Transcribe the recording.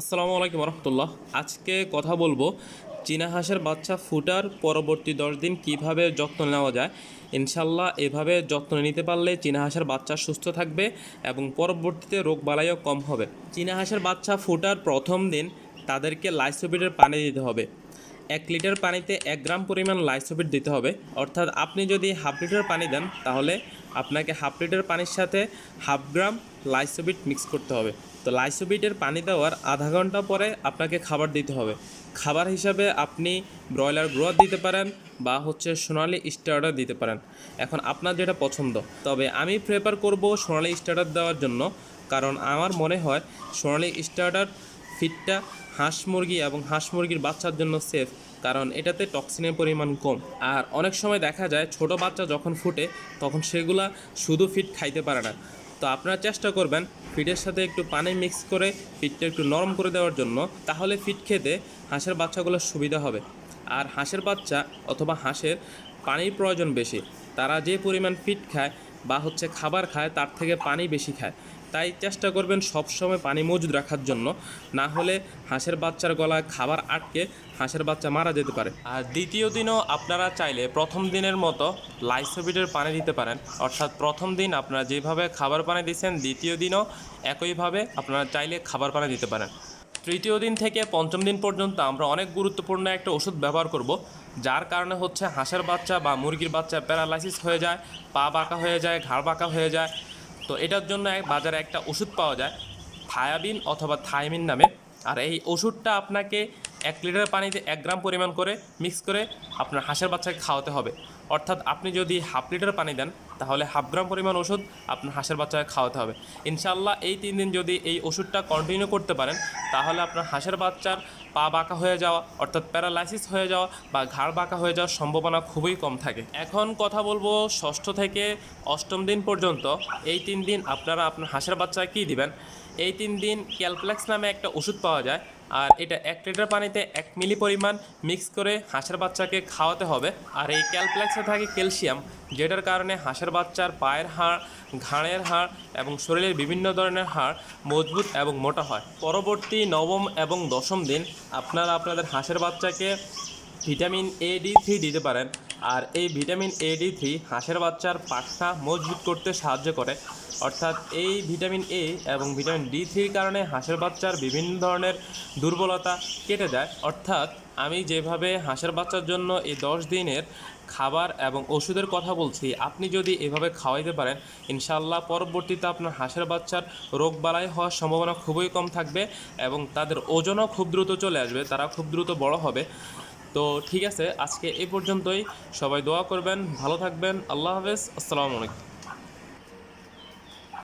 আসসালামু আলাইকুম রহমতুল্লাহ আজকে কথা বলব চীনা হাঁসের বাচ্চা ফুটার পরবর্তী দশ দিন কীভাবে যত্ন নেওয়া যায়। ইনশাল্লাহ এভাবে যত্ন নিতে পারলে চীনা হাঁসের বাচ্চা সুস্থ থাকবে এবং পরবর্তীতে রোগ বালাইও কম হবে। চীনা হাঁসের বাচ্চা ফুটার প্রথম দিন তাদেরকে লাইসোবিটের পানি দিতে হবে। এক লিটার পানিতে এক গ্রাম পরিমাণ লাইসোবিট দিতে হবে। অর্থাৎ আপনি যদি হাফ লিটার পানি দেন, তাহলে আপনাকে হাফ লিটার পানির সাথে হাফ গ্রাম লাইসোবিট মিক্স করতে হবে। তো লাইসোবিটের পানি দেওয়ার আধা ঘণ্টা পরে আপনাকে খাবার দিতে হবে। খাবার হিসাবে আপনি ব্রয়লার গ্রোয়ার দিতে পারেন বা হচ্ছে সোনালি স্টার্টার দিতে পারেন। এখন আপনার যেটা পছন্দ। তবে আমি প্রেফার করব সোনালি স্টার্টার দেওয়ার জন্য, কারণ আমার মনে হয় সোনালি স্টার্টার ফিডটা হাঁস মুরগি এবং হাঁস মুরগির বাচ্চার জন্য সেফ কারণ এটাতে টক্সিনের পরিমাণ কম। আর অনেক সময় দেখা যায়, ছোট বাচ্চা যখন ফুটে, তখন সেগুলা শুধু ফিট খাইতে পারে না। তো আপনারা চেষ্টা করবেন ফিটের সাথে একটু পানি মিক্স করে ফিটটা একটু নরম করে দেওয়ার জন্য, তাহলে ফিট খেতে হাঁসের বাচ্চাগুলোর সুবিধা হবে। আর হাঁসের বাচ্চা অথবা হাঁসের পানির প্রয়োজন বেশি। তারা যে পরিমাণ ফিট খায় বা হচ্ছে খাবার খায়, তার থেকে পানি বেশি খায়। তাই চেষ্টা করবেন সবসময় পানি মজুদ রাখার জন্য। না হলে হাঁসের বাচ্চার গলায় খাবার আটকে হাঁসের বাচ্চা মারা যেতে পারে। আর দ্বিতীয় দিনও আপনারা চাইলে প্রথম দিনের মতো লাইসোবিটের পানি দিতে পারেন। অর্থাৎ প্রথম দিন আপনারা যেভাবে খাবার পানি দিচ্ছেন, দ্বিতীয় দিনও একইভাবে আপনারা চাইলে খাবার পানি দিতে পারেন। তৃতীয় দিন থেকে পঞ্চম দিন পর্যন্ত আমরা অনেক গুরুত্বপূর্ণ একটা ওষুধ ব্যবহার করব, যার কারণে হচ্ছে হাঁসের বাচ্চা বা মুরগির বাচ্চা প্যারালাইসিস হয়ে যায়, পা বাঁকা হয়ে যায়, ঘাড় বাঁকা হয়ে যায়। তো এটার জন্য বাজারে একটা ওষুধ পাওয়া যায়, থায়াবিন অথবা থায়ামিন নামে। আর এই ওষুধটা আপনাকে এক লিটার পানিতে এক গ্রাম পরিমাণ করে মিক্স করে আপনার হাঁসের বাচ্চাকে খাওয়াতে হবে। অর্থাৎ আপনি যদি হাফ লিটার পানি দেন, তাহলে হাফ গ্রাম পরিমাণ ওষুধ আপনার হাঁসের বাচ্চাকে খাওয়াতে হবে। ইনশাল্লাহ এই তিন দিন যদি এই ওষুধটা কন্টিনিউ করতে পারেন, তাহলে আপনার হাঁসের বাচ্চার পা বাঁকা হয়ে যাওয়া, অর্থাৎ প্যারালাইসিস হয়ে যাওয়া বা ঘাড় বাঁকা হয়ে যাওয়ার সম্ভাবনা খুবই কম থাকে। এখন কথা বলব ষষ্ঠ থেকে অষ্টম দিন পর্যন্ত এই তিন দিন আপনারা আপনার হাঁসের বাচ্চাকে কী দিবেন? এই তিন দিন ক্যালপ্লেক্স নামে একটা ওষুধ পাওয়া যায়। আর এটা এক লিটার পানিতে এক মিলি পরিমাণ মিক্স করে হাঁসের বাচ্চাকে খাওয়াতে হবে। আর এই ক্যালপ্লেক্সে থাকে ক্যালসিয়াম যেটার কারণে হাঁসের বাচ্চার পায়ের হাড়, ঘাড়ের হাড় এবং শরীরের বিভিন্ন ধরনের হাড় মজবুত এবং মোটা হয়। পরবর্তী নবম এবং দশম দিন আপনারা আপনাদের হাঁসের বাচ্চাকে ভিটামিন এ ডি থ্রি দিতে পারেন। আর এই ভিটামিন এ ডি থ্রি হাঁসের বাচ্চার পাখনা মজবুত করতে সাহায্য করে। অর্থাৎ এই ভিটামিন এ এবং ভিটামিন ডি থ্রির কারণে হাঁসের বাচ্চার বিভিন্ন ধরনের দুর্বলতা কেটে যায়। অর্থাৎ আমি যেভাবে হাঁসের বাচ্চার জন্য এই দশ দিনের খাবার এবং ওষুধের কথা বলছি, আপনি যদি এভাবে খাওয়াইতে পারেন ইনশাল্লাহ পরবর্তীতে আপনার হাঁসের বাচ্চার রোগ বালাই হওয়ার সম্ভাবনা খুবই কম থাকবে এবং তাদের ওজনও খুব দ্রুত চলে আসবে, তারা খুব দ্রুত বড় হবে। তো ঠিক আছে, আজকে এ পর্যন্তই। সবাই দোয়া করবেন, ভালো থাকবেন। আল্লাহ হাফেজ, আসসালামু আলাইকুম।